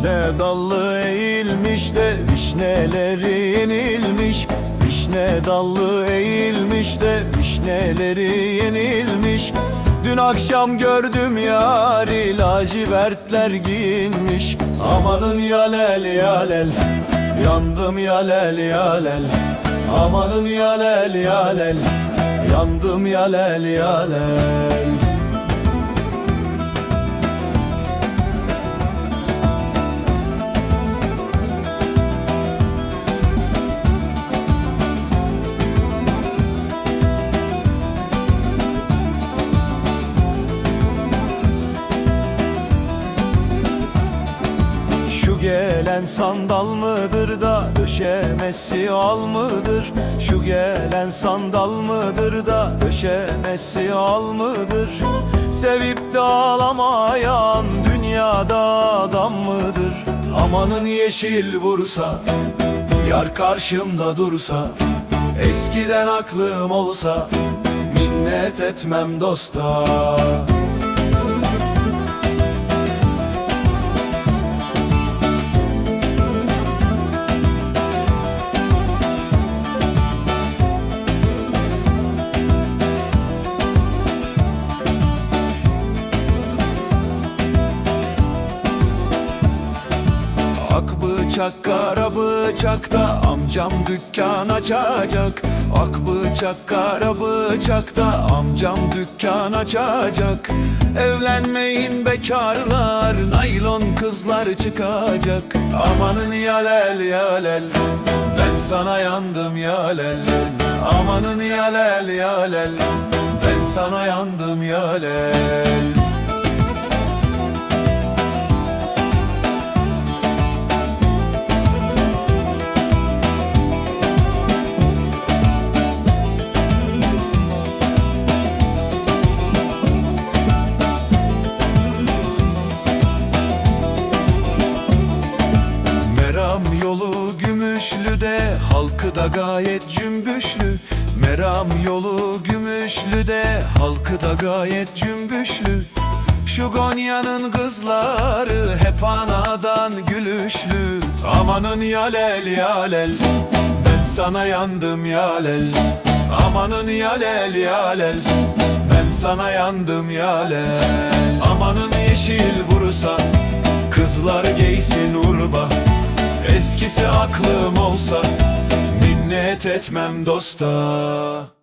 Vişne dallı eğilmiş de vişneleri yenilmiş Vişne dallı eğilmiş de vişneleri yenilmiş Dün akşam gördüm yari lacivertler giyinmiş. Amanın yalel yalel Yandım yalel yalel. Amanın yalel yalel Yandım yalel yalel gelen sandal mıdır da döşemesi al mıdır? Şu gelen sandal mıdır da döşemesi al mıdır? Sevip de ağlamayan dünyada adam mıdır? Amanın yeşil bursa, yar karşımda dursa Eskiden aklım olsa, minnet etmem dosta Ak bıçak kara bıçakta amcam dükkan açacak. Ak bıçak kara bıçakta amcam dükkan açacak. Evlenmeyin bekarlar naylon kızlar çıkacak. Amanın yalel yalel ben sana yandım yalel. Amanın yalel yalel ben sana yandım yalel halkı da gayet cümbüşlü Meram yolu Gümüşlü'de halkı da gayet cümbüşlü. Şu Gonya'nın kızları hep anadan gülüşlü. Amanın yalel yalel ben sana yandım yalel. Amanın yalel yalel ben sana yandım yalel. Amanın yeşil Bursa Kızlar giysin urba Eskisi aklım olsa Minnet etmem dosta